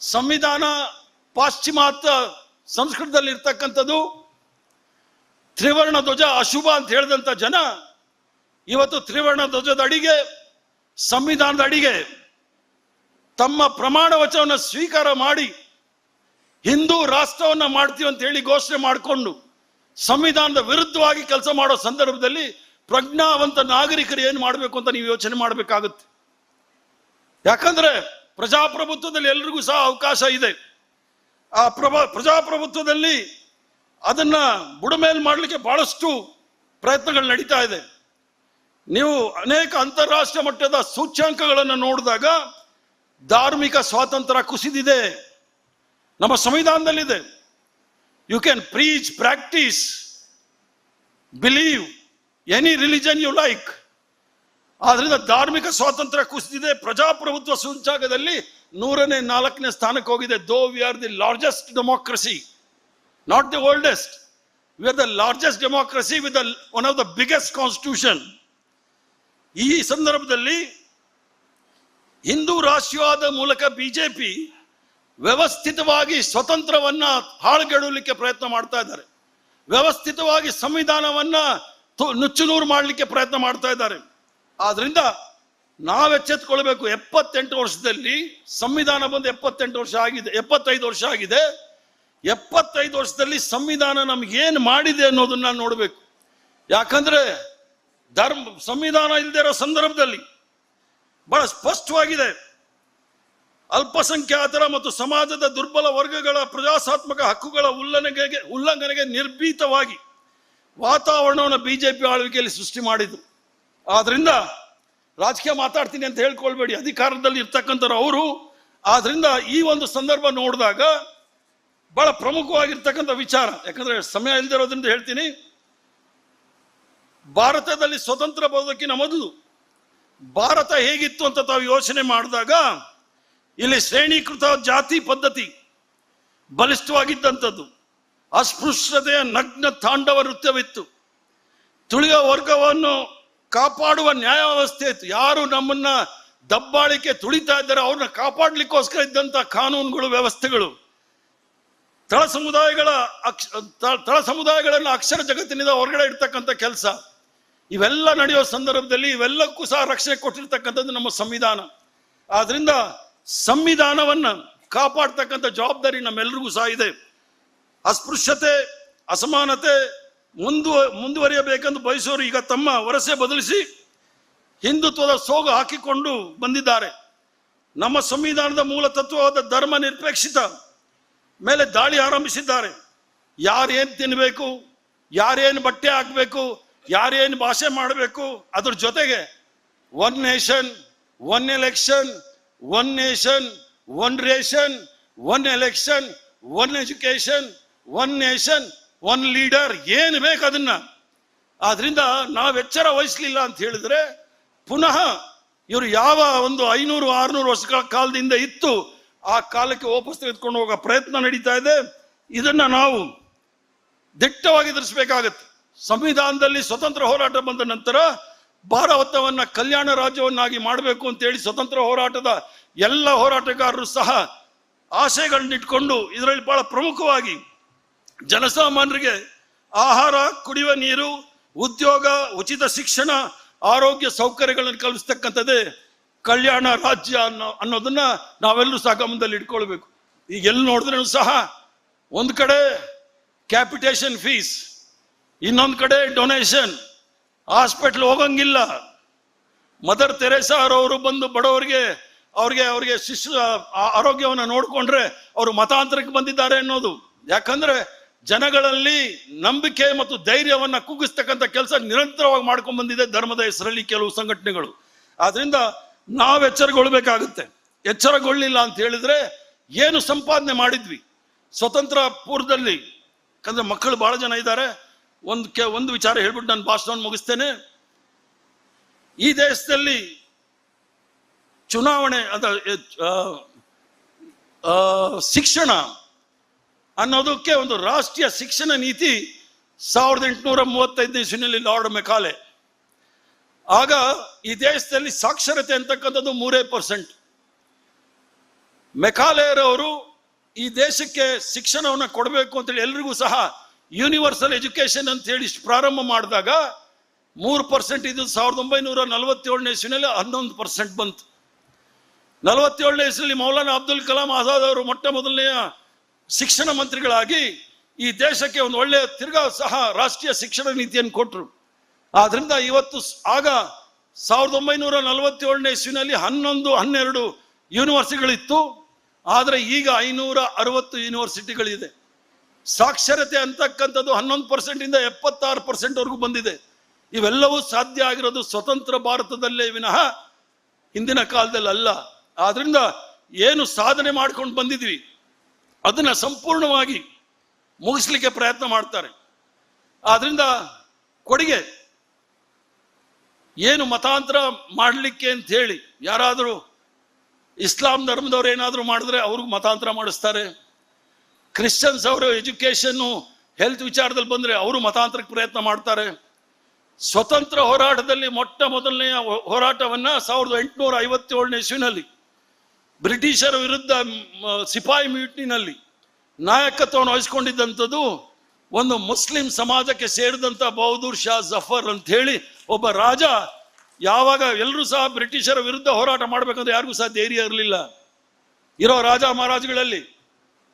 ಸಂವಿಧಾನ ಪಾಶ್ಚಿಮಾತ್ಯ ಸಂಸ್ಕೃತದಲ್ಲಿ ಇರ್ತಕ್ಕಂಥದ್ದು ತ್ರಿವರ್ಣ ಧ್ವಜ ಅಶುಭ ಅಂತ ಹೇಳಿದಂತ ಜನ ಇವತ್ತು ತ್ರಿವರ್ಣ ಧ್ವಜದ ಅಡಿಗೆ, ಸಂವಿಧಾನದ ಅಡಿಗೆ, ತಮ್ಮ ಪ್ರಮಾಣ ವಚನವನ್ನು ಸ್ವೀಕಾರ ಮಾಡಿ, ಹಿಂದೂ ರಾಷ್ಟ್ರವನ್ನ ಮಾಡ್ತೀವಿ ಅಂತ ಹೇಳಿ ಘೋಷಣೆ ಮಾಡಿಕೊಂಡು, ಸಂವಿಧಾನದ ವಿರುದ್ಧವಾಗಿ ಕೆಲಸ ಮಾಡೋ ಸಂದರ್ಭದಲ್ಲಿ ಪ್ರಜ್ಞಾವಂತ ನಾಗರಿಕರು ಏನು ಮಾಡಬೇಕು ಅಂತ ನೀವು ಯೋಚನೆ ಮಾಡಬೇಕಾಗುತ್ತೆ. ಯಾಕಂದ್ರೆ ಪ್ರಜಾಪ್ರಭುತ್ವದಲ್ಲಿ ಎಲ್ರಿಗೂ ಸಹ ಅವಕಾಶ ಇದೆ. ಆ ಪ್ರಭ, ಪ್ರಜಾಪ್ರಭುತ್ವದಲ್ಲಿ ಅದನ್ನ ಬುಡಮೇಲ್ ಮಾಡಲಿಕ್ಕೆ ಬಹಳಷ್ಟು ಪ್ರಯತ್ನಗಳು ನಡೀತಾ ಇದೆ. ನೀವು ಅನೇಕ ಅಂತಾರಾಷ್ಟ್ರೀಯ ಮಟ್ಟದ ಸೂಚ್ಯಾಂಕಗಳನ್ನು ನೋಡಿದಾಗ ಧಾರ್ಮಿಕ ಸ್ವಾತಂತ್ರ್ಯ ಕುಸಿದಿದೆ. ನಮ್ಮ ಸಂವಿಧಾನದಲ್ಲಿದೆ. You can preach practise believe any religion you like ಆದ್ರಿಂದ ಧಾರ್ಮಿಕ ಸ್ವಾತಂತ್ರ್ಯ ಕುಸಿದಿದೆ. ಪ್ರಜಾಪ್ರಭುತ್ವ ಸೂಚ್ಯಾಂಕದಲ್ಲಿ ನೂರನೇ ನಾಲ್ಕನೇ ಸ್ಥಾನಕ್ಕೆ ಹೋಗಿದೆ. Though we are the largest democracy the oldest we are the largest democracy with the one of the biggest constitution ಈ ಸಂದರ್ಭದಲ್ಲಿ ಹಿಂದೂ ರಾಷ್ಟ್ರವಾದ ಮೂಲಕ ಬಿಜೆಪಿ ವ್ಯವಸ್ಥಿತವಾಗಿ ಸ್ವತಂತ್ರವನ್ನ ಹಾಳುಗೆಡಲಿಕ್ಕೆ ಪ್ರಯತ್ನ ಮಾಡ್ತಾ ಇದ್ದಾರೆ. ವ್ಯವಸ್ಥಿತವಾಗಿ ಸಂವಿಧಾನವನ್ನ ನುಚ್ಚುನೂರು ಮಾಡಲಿಕ್ಕೆ ಪ್ರಯತ್ನ ಮಾಡ್ತಾ ಇದ್ದಾರೆ. ಆದ್ರಿಂದ ನಾವೆಚ್ಚೆತ್ಕೊಳ್ಬೇಕು ಎಪ್ಪತ್ತೆಂಟು ವರ್ಷದಲ್ಲಿ ಸಂವಿಧಾನ ಬಂದು ಎಪ್ಪತ್ತೆಂಟು ವರ್ಷ ಆಗಿದೆ, ಎಪ್ಪತ್ತೈದು ವರ್ಷ ಆಗಿದೆ. ಎಪ್ಪತ್ತೈದು ವರ್ಷದಲ್ಲಿ ಸಂವಿಧಾನ ನಮ್ಗೆ ಏನು ಮಾಡಿದೆ ಅನ್ನೋದನ್ನ ನೋಡಬೇಕು. ಯಾಕಂದ್ರೆ ಧರ್ಮ, ಸಂವಿಧಾನ ಇಲ್ಲದೆ ಇರೋ ಸಂದರ್ಭದಲ್ಲಿ ಬಹಳ ಸ್ಪಷ್ಟವಾಗಿದೆ. ಅಲ್ಪಸಂಖ್ಯಾತರ ಮತ್ತು ಸಮಾಜದ ದುರ್ಬಲ ವರ್ಗಗಳ ಪ್ರಜಾಸಾತ್ಮಕ ಹಕ್ಕುಗಳ ಉಲ್ಲಂಘನೆಗೆ ಉಲ್ಲಂಘನೆಗೆ ನಿರ್ಭೀತವಾಗಿ ವಾತಾವರಣವನ್ನು ಬಿಜೆಪಿ ಆಳ್ವಿಕೆಯಲ್ಲಿ ಸೃಷ್ಟಿ ಮಾಡಿದ್ರು ಆದ್ರಿಂದ ರಾಜಕೀಯ ಮಾತಾಡ್ತೀನಿ ಅಂತ ಹೇಳ್ಕೊಳ್ಬೇಡಿ. ಅಧಿಕಾರದಲ್ಲಿ ಇರ್ತಕ್ಕಂಥವ್ರು ಅವರು. ಆದ್ರಿಂದ ಈ ಒಂದು ಸಂದರ್ಭ ನೋಡಿದಾಗ ಬಹಳ ಪ್ರಮುಖವಾಗಿರ್ತಕ್ಕಂಥ ವಿಚಾರ. ಯಾಕಂದ್ರೆ ಸಮಯ ಇಲ್ದಿರೋದ್ರಿಂದ ಹೇಳ್ತೀನಿ, ಭಾರತದಲ್ಲಿ ಸ್ವತಂತ್ರ ಬರೋದಕ್ಕಿಂತ ಮೊದಲು ಭಾರತ ಹೇಗಿತ್ತು ಅಂತ ತಾವು ಯೋಚನೆ ಮಾಡಿದಾಗ, ಇಲ್ಲಿ ಶ್ರೇಣೀಕೃತ ಜಾತಿ ಪದ್ಧತಿ ಬಲಿಷ್ಠವಾಗಿದ್ದಂಥದ್ದು. ಅಸ್ಪೃಶ್ಯತೆಯ ನಗ್ನ ತಾಂಡವ ನೃತ್ಯವಿತ್ತು. ತುಳಿಯ ವರ್ಗವನ್ನು ಕಾಪಾಡುವ ನ್ಯಾಯ ವ್ಯವಸ್ಥೆ ಇತ್ತು. ಯಾರು ನಮ್ಮನ್ನ ದಬ್ಬಾಳಿಕೆ ತುಳಿತಾ ಇದ್ದಾರೆ ಅವ್ರನ್ನ ಕಾಪಾಡ್ಲಿಕ್ಕೋಸ್ಕರ ಇದ್ದಂಥ ಕಾನೂನುಗಳು, ವ್ಯವಸ್ಥೆಗಳು ತಳ ಸಮುದಾಯಗಳ ಅಕ್ಷ, ತಳ ಸಮುದಾಯಗಳನ್ನು ಅಕ್ಷರ ಜಗತ್ತಿನಿಂದ ಹೊರಗಡೆ ಇಡ್ತಕ್ಕಂಥ ಕೆಲಸ. ಇವೆಲ್ಲ ನಡೆಯೋ ಸಂದರ್ಭದಲ್ಲಿ ಇವೆಲ್ಲಕ್ಕೂ ಸಹ ರಕ್ಷಣೆ ಕೊಟ್ಟಿರ್ತಕ್ಕಂಥದ್ದು ನಮ್ಮ ಸಂವಿಧಾನ. ಆದ್ರಿಂದ ಸಂವಿಧಾನವನ್ನ ಕಾಪಾಡ್ತಕ್ಕಂಥ ಜವಾಬ್ದಾರಿ ನಮ್ಮೆಲ್ಲರಿಗೂ ಸಹ ಇದೆ. ಅಸ್ಪೃಶ್ಯತೆ, ಅಸಮಾನತೆ ಮುಂದುವ ಮುಂದುವರಿಯಬೇಕೆಂದು ಬಯಸೋರು ಈಗ ತಮ್ಮ ವರಸೆ ಬದಲಿಸಿ ಹಿಂದುತ್ವದ ಸೋಗು ಹಾಕಿಕೊಂಡು ಬಂದಿದ್ದಾರೆ. ನಮ್ಮ ಸಂವಿಧಾನದ ಮೂಲ ತತ್ವವಾದ ಧರ್ಮ ನಿರಪೇಕ್ಷಿತ ಮೇಲೆ ದಾಳಿ ಆರಂಭಿಸಿದ್ದಾರೆ. ಯಾರೇನು ತಿನ್ನಬೇಕು ಯಾರೇನು ಬಟ್ಟೆ ಹಾಕಬೇಕು, ಯಾರೇನು ಭಾಷೆ ಮಾಡಬೇಕು, ಅದ್ರ ಜೊತೆಗೆ one nation, one election, one nation, one ration, one election, one education one nation, one leader ಏನು ಬೇಕು ಅದನ್ನ. ಆದ್ರಿಂದ ನಾವು ಎಚ್ಚರ ವಹಿಸ್ಲಿಲ್ಲ ಅಂತ ಹೇಳಿದ್ರೆ ಪುನಃ ಇವರು ಯಾವ ಒಂದು ಐನೂರು, ಆರ್ನೂರು ವರ್ಷಗಳ ಕಾಲದಿಂದ ಇತ್ತು ಆ ಕಾಲಕ್ಕೆ ವಾಪಸ್ ತೆಗೆದುಕೊಂಡು ಹೋಗೋ ಪ್ರಯತ್ನ ನಡೀತಾ ಇದೆ. ಇದನ್ನ ನಾವು ದಿಟ್ಟವಾಗಿ ಎದುರಿಸಬೇಕಾಗತ್ತೆ. ಸಂವಿಧಾನದಲ್ಲಿ ಸ್ವತಂತ್ರ ಹೋರಾಟ ಬಂದ ನಂತರ ಭಾರತವನ್ನ ಕಲ್ಯಾಣ ರಾಜ್ಯವನ್ನಾಗಿ ಮಾಡಬೇಕು ಅಂತ ಹೇಳಿ ಸ್ವತಂತ್ರ ಹೋರಾಟದ ಎಲ್ಲ ಹೋರಾಟಗಾರರು ಸಹ ಆಸೆಗಳನ್ನಿಟ್ಕೊಂಡು ಇದರಲ್ಲಿ ಬಹಳ ಪ್ರಮುಖವಾಗಿ ಜನಸಾಮಾನ್ಯರಿಗೆ ಆಹಾರ, ಕುಡಿಯುವ ನೀರು, ಉದ್ಯೋಗ, ಉಚಿತ ಶಿಕ್ಷಣ, ಆರೋಗ್ಯ ಸೌಕರ್ಯಗಳನ್ನು ಕಲ್ಪಿಸ್ತಕ್ಕಂಥದ್ದೇ ಕಲ್ಯಾಣ ರಾಜ್ಯ ಅನ್ನೋ ಅನ್ನೋದನ್ನ ನಾವೆಲ್ಲರೂ ಸಹ ಗಮನದಲ್ಲಿ ಇಟ್ಕೊಳ್ಬೇಕು. ಈಗ ಎಲ್ಲಿ ನೋಡಿದ್ರೂ ಸಹ ಒಂದು ಕಡೆ ಕ್ಯಾಪಿಟೇಷನ್ ಫೀಸ್ ಇನ್ನೊಂದು ಕಡೆ ಡೊನೇಷನ್ ಹಾಸ್ಪಿಟ್ಲ್ ಹೋಗಂಗಿಲ್ಲ. ಮದರ್ ತೆರೇಸಾ ಅವರು ಬಂದು ಬಡವರಿಗೆ ಅವ್ರಿಗೆ ಅವ್ರಿಗೆ ಶಿಶು ಆರೋಗ್ಯವನ್ನು ನೋಡಿಕೊಂಡ್ರೆ ಅವರು ಮತಾಂತರಕ್ಕೆ ಬಂದಿದ್ದಾರೆ ಅನ್ನೋದು. ಯಾಕಂದ್ರೆ ಜನಗಳಲ್ಲಿ ನಂಬಿಕೆ ಮತ್ತು ಧೈರ್ಯವನ್ನ ಕುಗ್ಗಿಸ್ತಕ್ಕಂಥ ಕೆಲಸ ನಿರಂತರವಾಗಿ ಮಾಡ್ಕೊಂಡು ಬಂದಿದೆ ಧರ್ಮದ ಹೆಸರಲ್ಲಿ ಕೆಲವು ಸಂಘಟನೆಗಳು. ಆದ್ರಿಂದ ನಾವು ಎಚ್ಚರಗೊಳ್ಬೇಕಾಗುತ್ತೆ. ಎಚ್ಚರಗೊಳ್ಳಿಲ್ಲ ಅಂತ ಹೇಳಿದ್ರೆ ಏನು ಸಂಪಾದನೆ ಮಾಡಿದ್ವಿ. ಸ್ವತಂತ್ರ ಪೂರ್ವದಲ್ಲಿ, ಯಾಕಂದ್ರೆ ಮಕ್ಕಳು ಬಹಳ ಜನ ಇದ್ದಾರೆ. ಒಂದು ಕೆ, ಒಂದು ವಿಚಾರ ಹೇಳ್ಬಿಟ್ಟು ನಾನು ಭಾಷಣವನ್ನು ಮುಗಿಸ್ತೇನೆ. ಈ ದೇಶದಲ್ಲಿ ಚುನಾವಣೆ, ಅದ ಶಿಕ್ಷಣ ಅನ್ನೋದಕ್ಕೆ ಒಂದು ರಾಷ್ಟ್ರೀಯ ಶಿಕ್ಷಣ ನೀತಿ ಸಾವಿರದ ಎಂಟುನೂರ ಮೂವತ್ತೈದನೇ ಇಸ್ವಿನಲ್ಲಿ ಲಾರ್ಡ್ ಮೆಕಾಲೆ ಆಗ ಈ ದೇಶದಲ್ಲಿ ಸಾಕ್ಷರತೆ ಅಂತಕ್ಕಂಥದ್ದು ಮೂರೇ ಪರ್ಸೆಂಟ್. ಮೆಕಾಲೆಯರವರು ಈ ದೇಶಕ್ಕೆ ಶಿಕ್ಷಣವನ್ನು ಕೊಡಬೇಕು ಅಂತೇಳಿ ಎಲ್ರಿಗೂ ಸಹ ಯೂನಿವರ್ಸಲ್ ಎಜುಕೇಶನ್ ಅಂತ ಹೇಳಿ ಪ್ರಾರಂಭ ಮಾಡಿದಾಗ ಮೂರು ಪರ್ಸೆಂಟ್ ಇದು ಸಾವಿರದ ಒಂಬೈನೂರ ನಲವತ್ತೇಳನೇ ಇಸ್ವಿನಲ್ಲಿ ಹನ್ನೊಂದು ಪರ್ಸೆಂಟ್ ಬಂತು. ನಲವತ್ತೇಳನೇ ಇಸ್ವಿನಲ್ಲಿ ಮೌಲಾನಾ ಅಬ್ದುಲ್ ಕಲಾಂ ಆಜಾದ್ ಅವರು ಮೊಟ್ಟ ಮೊದಲನೆಯ ಶಿಕ್ಷಣ ಮಂತ್ರಿಗಳಾಗಿ ಈ ದೇಶಕ್ಕೆ ಒಂದು ಒಳ್ಳೆಯ ತಿರ್ಗಾ ಸಹ ರಾಷ್ಟ್ರೀಯ ಶಿಕ್ಷಣ ನೀತಿಯನ್ನು ಕೊಟ್ಟರು ಆದ್ರಿಂದ ಇವತ್ತು ಆಗ ಸಾವಿರದ ಒಂಬೈನೂರ ನಲವತ್ತೇಳನೇ ಇಸ್ವಿನಲ್ಲಿ ಹನ್ನೊಂದು, ಹನ್ನೆರಡು ಯೂನಿವರ್ಸಿಟಿಗಳಿತ್ತು. ಆದರೆ ಈಗ ಐನೂರ ಅರವತ್ತು ಯೂನಿವರ್ಸಿಟಿಗಳಿದೆ. ಸಾಕ್ಷರತೆ ಅಂತಕ್ಕಂಥದ್ದು ಹನ್ನೊಂದು ಪರ್ಸೆಂಟಿಂದ ಎಪ್ಪತ್ತಾರು ಪರ್ಸೆಂಟ್ ವರೆಗೂ ಬಂದಿದೆ. ಇವೆಲ್ಲವೂ ಸಾಧ್ಯ ಆಗಿರೋದು ಸ್ವತಂತ್ರ ಭಾರತದಲ್ಲೇ ವಿನಃ ಹಿಂದಿನ ಕಾಲದಲ್ಲಿ ಅಲ್ಲ. ಏನು ಸಾಧನೆ ಮಾಡ್ಕೊಂಡು ಬಂದಿದ್ವಿ, ಅದನ್ನ ಸಂಪೂರ್ಣವಾಗಿ ಮುಗಿಸ್ಲಿಕ್ಕೆ ಪ್ರಯತ್ನ ಮಾಡ್ತಾರೆ. ಆದ್ರಿಂದ ಕೊಡುಗೆ ಏನು ಮತಾಂತರ ಮಾಡಲಿಕ್ಕೆ ಅಂತ ಹೇಳಿ ಯಾರಾದರೂ ಇಸ್ಲಾಂ ಧರ್ಮದವ್ರು ಏನಾದರೂ ಮಾಡಿದ್ರೆ ಅವ್ರಿಗೆ ಮತಾಂತರ ಮಾಡಿಸ್ತಾರೆ. ಕ್ರಿಶ್ಚಿಯನ್ಸ್ ಅವರು ಎಜುಕೇಷನ್ನು ಹೆಲ್ತ್ ವಿಚಾರದಲ್ಲಿ ಬಂದರೆ ಅವರು ಮತಾಂತರಕ್ಕೆ ಪ್ರಯತ್ನ ಮಾಡ್ತಾರೆ. ಸ್ವತಂತ್ರ ಹೋರಾಟದಲ್ಲಿ ಮೊಟ್ಟ ಮೊದಲನೆಯ ಹೋರಾಟವನ್ನು ಸಾವಿರದ ಎಂಟುನೂರ ಐವತ್ತೇಳನೇ ಇಸ್ವಿನಲ್ಲಿ ಬ್ರಿಟಿಷರ ವಿರುದ್ಧ ಸಿಪಾಯಿ ಮ್ಯೂಟ್ನಿನಲ್ಲಿ ನಾಯಕತ್ವವನ್ನು ವಹಿಸ್ಕೊಂಡಿದ್ದಂಥದ್ದು ಒಂದು ಮುಸ್ಲಿಂ ಸಮಾಜಕ್ಕೆ ಸೇರಿದಂಥ ಬಹದ್ದೂರ್ ಶಾ ಜಫರ್ ಅಂತ ಹೇಳಿ ಒಬ್ಬ ರಾಜ ಯಾವಾಗ ಎಲ್ಲರೂ ಸಹ ಬ್ರಿಟಿಷರ ವಿರುದ್ಧ ಹೋರಾಟ ಮಾಡ್ಬೇಕಂದ್ರೆ ಯಾರಿಗೂ ಸಹ ಧೈರ್ಯ ಇರಲಿಲ್ಲ. ಇರೋ ರಾಜ ಮಹಾರಾಜಗಳಲ್ಲಿ.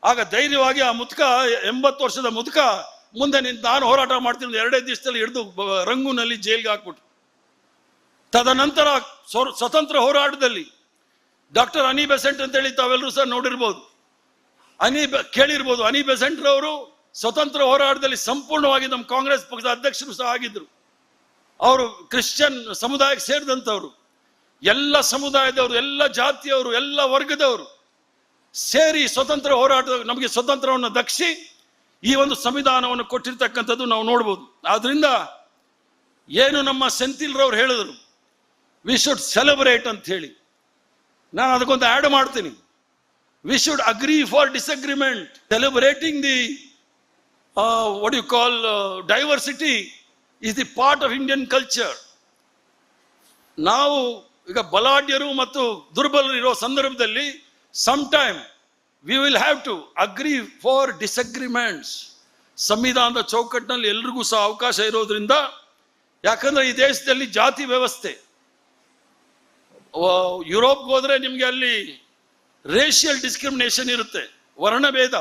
ಆಗ ಧೈರ್ಯವಾಗಿ ಆ ಮುದುಕ ಎಂಬತ್ತು ವರ್ಷದ ಮುದುಕ ಮುಂದೆ ನಿಂತು ನಾನು ಹೋರಾಟ ಮಾಡ್ತೀನಿ ಎರಡೇ ದಿವಸದಲ್ಲಿ ಹಿಡಿದು ರಂಗೂನಲ್ಲಿ ಜೈಲ್ಗೆ ಹಾಕ್ಬಿಟ್ಟು ತದನಂತರ ಸ್ವ- ಸ್ವತಂತ್ರ ಹೋರಾಟದಲ್ಲಿ ಡಾಕ್ಟರ್ ಅನಿ ಬೆಸೆಂಟ್ ಅಂತ ಹೇಳಿ ತಾವೆಲ್ಲರೂ ಸಹ ನೋಡಿರ್ಬೋದು. ಅನಿ ಕೇಳಿರ್ಬೋದು. ಅನಿ ಬೆಸೆಂಟ್ ರವರು ಸ್ವತಂತ್ರ ಹೋರಾಟದಲ್ಲಿ ಸಂಪೂರ್ಣವಾಗಿ ನಮ್ಮ ಕಾಂಗ್ರೆಸ್ ಪಕ್ಷದ ಅಧ್ಯಕ್ಷರು ಸಹ ಆಗಿದ್ದರು ಅವರು ಕ್ರಿಶ್ಚಿಯನ್ ಸಮುದಾಯಕ್ಕೆ ಸೇರಿದಂಥವ್ರು. ಎಲ್ಲ ಸಮುದಾಯದವರು, ಎಲ್ಲ ಜಾತಿಯವರು, ಎಲ್ಲ ವರ್ಗದವರು ಸೇರಿ ಸ್ವತಂತ್ರ ಹೋರಾಟ ನಮಗೆ ಸ್ವತಂತ್ರವನ್ನು ದಕ್ಷಿ ಈ ಒಂದು ಸಂವಿಧಾನವನ್ನು ಕೊಟ್ಟಿರ್ತಕ್ಕಂಥದ್ದು ನಾವು ನೋಡ್ಬೋದು. ಆದ್ರಿಂದ ಏನು ನಮ್ಮ ಸೆಂಥಿಲ್ರವ್ರು ಹೇಳಿದರು ವಿ ಶುಡ್ ಸೆಲೆಬ್ರೇಟ್ ಅಂತ ಹೇಳಿ. ನಾನು ಅದಕ್ಕೊಂದು ಆ್ಯಡ್ ಮಾಡ್ತೀನಿ. We should agree for disagreement celebrating the what you call diversity is the part of Indian culture ನಾವು ಈಗ ಬಲಾಢ್ಯರು ಮತ್ತು ದುರ್ಬಲರು ಇರೋ ಸಂದರ್ಭದಲ್ಲಿ some time we will have to agree for disagreements ಸಂವಿಧಾನದ ಚೌಕಟ್ಟಿನಲ್ಲಿ ಎಲ್ರಿಗೂ ಸಹ ಅವಕಾಶ ಇರೋದ್ರಿಂದ ಯಾಕಂದ್ರೆ ಈ ದೇಶದಲ್ಲಿ ಜಾತಿ ವ್ಯವಸ್ಥೆ. ಯುರೋಪ್ಗೆ ಹೋದ್ರೆ ನಿಮಗೆ ಅಲ್ಲಿ ರೇಷಿಯಲ್ ಡಿಸ್ಕ್ರಿಮಿನೇಷನ್ ಇರುತ್ತೆ. ವರ್ಣಭೇದ,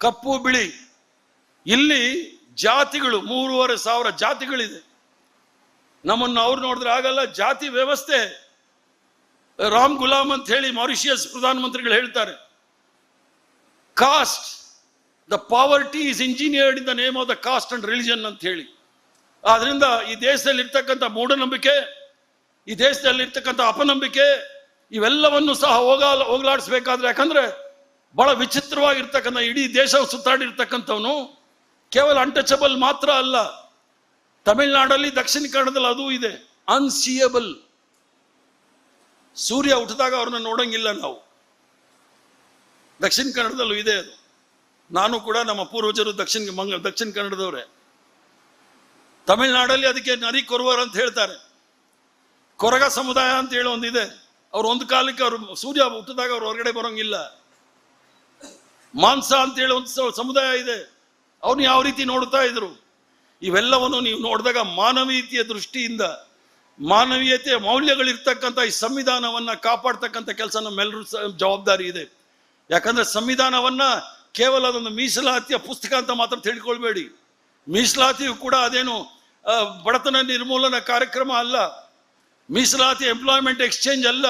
ಕಪ್ಪು, ಬಿಳಿ. ಇಲ್ಲಿ ಜಾತಿಗಳು, ಮೂರುವರೆ ಸಾವಿರ ಜಾತಿಗಳಿದೆ. ನಮ್ಮನ್ನು ಅವ್ರು ನೋಡಿದ್ರೆ ಆಗಲ್ಲ ಜಾತಿ ವ್ಯವಸ್ಥೆ. ರಾಮ್ ಗುಲಾಮ್ ಅಂತ ಹೇಳಿ ಮಾರಿಷಿಯಸ್ ಪ್ರಧಾನಮಂತ್ರಿಗಳು ಹೇಳ್ತಾರೆ. Caste the poverty is engineered in the name of the caste and religion ಅಂತ ಹೇಳಿ. ಆದ್ರಿಂದ ಈ ದೇಶದಲ್ಲಿ ಇರ್ತಕ್ಕಂಥ ಮೂಢನಂಬಿಕೆ, ಈ ದೇಶದಲ್ಲಿ ಇರ್ತಕ್ಕಂಥ ಅಪನಂಬಿಕೆ, ಇವೆಲ್ಲವನ್ನು ಸಹ ಹೋಗಾಲ ಹೋಗಲಾಡಿಸ್ಬೇಕಾದ್ರೆ ಯಾಕಂದ್ರೆ ಬಹಳ ವಿಚಿತ್ರವಾಗಿರ್ತಕ್ಕಂಥ, ಇಡೀ ದೇಶ ಸುತ್ತಾಡಿರ್ತಕ್ಕಂಥವನು ಕೇವಲ ಅಂಟಚಬಲ್ ಮಾತ್ರ ಅಲ್ಲ. ತಮಿಳುನಾಡಲ್ಲಿ ದಕ್ಷಿಣ ಕನ್ನಡದಲ್ಲಿ ಅದು ಇದೆ. ಅನ್ಸಿಯಬಲ್ ಸೂರ್ಯ ಹುಟ್ಟಿದಾಗ ಅವ್ರನ್ನ ನೋಡಂಗಿಲ್ಲ ನಾವು. ದಕ್ಷಿಣ ಕನ್ನಡದಲ್ಲೂ ಇದೆ ಅದು. ನಾನು ಕೂಡ ನಮ್ಮ ಪೂರ್ವಜರು ದಕ್ಷಿಣ ಮಂಗ, ದಕ್ಷಿಣ ಕನ್ನಡದವರೇ. ತಮಿಳುನಾಡಲ್ಲಿ ಅದಕ್ಕೆ ನರಿ ಕೊರವರ್ ಅಂತ ಹೇಳ್ತಾರೆ. ಕೊರಗ ಸಮುದಾಯ ಅಂತ ಹೇಳಿ ಒಂದಿದೆ. ಅವ್ರು ಒಂದು ಕಾಲಕ್ಕೆ ಅವರು ಸೂರ್ಯ ಹುಟ್ಟಿದಾಗ ಅವ್ರು ಹೊರಗಡೆ ಬರೋಂಗಿಲ್ಲ. ಮಾಂಸ ಅಂತ ಹೇಳಿ ಒಂದು ಸಮುದಾಯ ಇದೆ. ಅವ್ರನ್ನ ಯಾವ ರೀತಿ ನೋಡ್ತಾ ಇದ್ರು? ಇವೆಲ್ಲವನ್ನು ನೀವು ನೋಡಿದಾಗ ಮಾನವೀಯತೆಯ ದೃಷ್ಟಿಯಿಂದ, ಮಾನವೀಯತೆಯ ಮೌಲ್ಯಗಳಿರ್ತಕ್ಕಂಥ ಈ ಸಂವಿಧಾನವನ್ನ ಕಾಪಾಡ್ತಕ್ಕಂಥ ಕೆಲಸ ನಮ್ಮೆಲ್ಲರೂ ಜವಾಬ್ದಾರಿ ಇದೆ. ಯಾಕಂದ್ರೆ ಸಂವಿಧಾನವನ್ನ ಕೇವಲ ಅದೊಂದು ಮೀಸಲಾತಿಯ ಪುಸ್ತಕ ಅಂತ ಮಾತ್ರ ತಿಳ್ಕೊಳ್ಬೇಡಿ. ಮೀಸಲಾತಿಯು ಕೂಡ ಅದೇನು ಬಡತನ ನಿರ್ಮೂಲನ ಕಾರ್ಯಕ್ರಮ ಅಲ್ಲ. ಮೀಸಲಾತಿ ಎಂಪ್ಲಾಯ್ಮೆಂಟ್ ಎಕ್ಸ್ಚೇಂಜ್ ಅಲ್ಲ.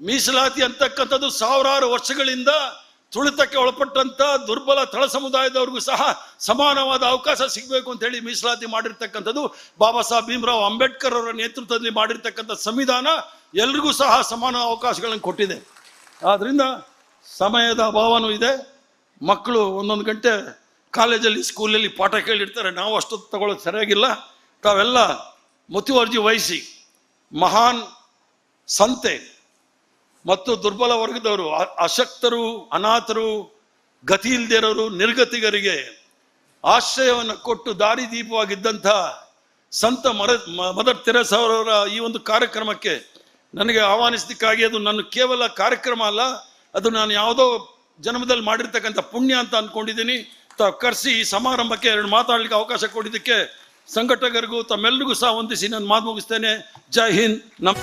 ಮೀಸಲಾತಿ ಅಂತಕ್ಕಂಥದ್ದು ಸಾವಿರಾರು ವರ್ಷಗಳಿಂದ ತುಳಿತಕ್ಕೆ ಒಳಪಟ್ಟಂತ ದುರ್ಬಲ ತಳ ಸಮುದಾಯದವ್ರಿಗೂ ಸಹ ಸಮಾನವಾದ ಅವಕಾಶ ಸಿಗಬೇಕು ಅಂತ ಹೇಳಿ ಮೀಸಲಾತಿ ಮಾಡಿರ್ತಕ್ಕಂಥದ್ದು ಬಾಬಾ ಸಾಹೇಬ್ ಭೀಮರಾವ್ ಅಂಬೇಡ್ಕರ್ ಅವರ ನೇತೃತ್ವದಲ್ಲಿ ಮಾಡಿರ್ತಕ್ಕಂಥ ಸಂವಿಧಾನ ಎಲ್ರಿಗೂ ಸಹ ಸಮಾನ ಅವಕಾಶಗಳನ್ನು ಕೊಟ್ಟಿದೆ. ಆದ್ದರಿಂದ ಸಮಯದ ಅಭಾವನೂ ಇದೆ. ಮಕ್ಕಳು ಒಂದೊಂದು ಗಂಟೆ ಕಾಲೇಜಲ್ಲಿ, ಸ್ಕೂಲಲ್ಲಿ ಪಾಠ ಕೇಳಿರ್ತಾರೆ. ನಾವು ಅಷ್ಟು ತಗೊಳ್ಳೋದು ಸರಿಯಾಗಿಲ್ಲ. ತಾವೆಲ್ಲ ಮುತುವರ್ಜಿ ವಹಿಸಿ ಮಹಾನ್ ಸಂತೆ ಮತ್ತು ದುರ್ಬಲ ವರ್ಗದವರು ಅಶಕ್ತರು, ಅನಾಥರು, ಗತಿ ಇಲ್ದಿರೋರು, ನಿರ್ಗತಿಗರಿಗೆ ಆಶ್ರಯವನ್ನು ಕೊಟ್ಟು ದಾರಿದೀಪವಾಗಿದ್ದಂಥ ಸಂತ ಮರ ಮದರ್ ತೆರೆಸ್ ಅವರವರ ಈ ಒಂದು ಕಾರ್ಯಕ್ರಮಕ್ಕೆ ನನಗೆ ಆಹ್ವಾನಿಸಲಿಕ್ಕಾಗಿ ಅದು ನನ್ನ ಕೇವಲ ಕಾರ್ಯಕ್ರಮ ಅಲ್ಲ, ಅದು ನಾನು ಯಾವುದೋ ಜನ್ಮದಲ್ಲಿ ಮಾಡಿರ್ತಕ್ಕಂಥ ಪುಣ್ಯ ಅಂತ ಅಂದ್ಕೊಂಡಿದ್ದೀನಿ ತಾವು ಕರೆಸಿ ಈ ಸಮಾರಂಭಕ್ಕೆ ಎರಡು ಮಾತಾಡಲಿಕ್ಕೆ ಅವಕಾಶ ಕೊಟ್ಟಿದ್ದಕ್ಕೆ ಸಂಘಟಕರಿಗೂ ತಮ್ಮೆಲ್ಲರಿಗೂ ಸಹ ವಂದಿಸಿ, ನಾನು ಮಾತು ಮುಗಿಸ್ತೇನೆ. ಜೈ ಹಿಂದ್. ನಮ್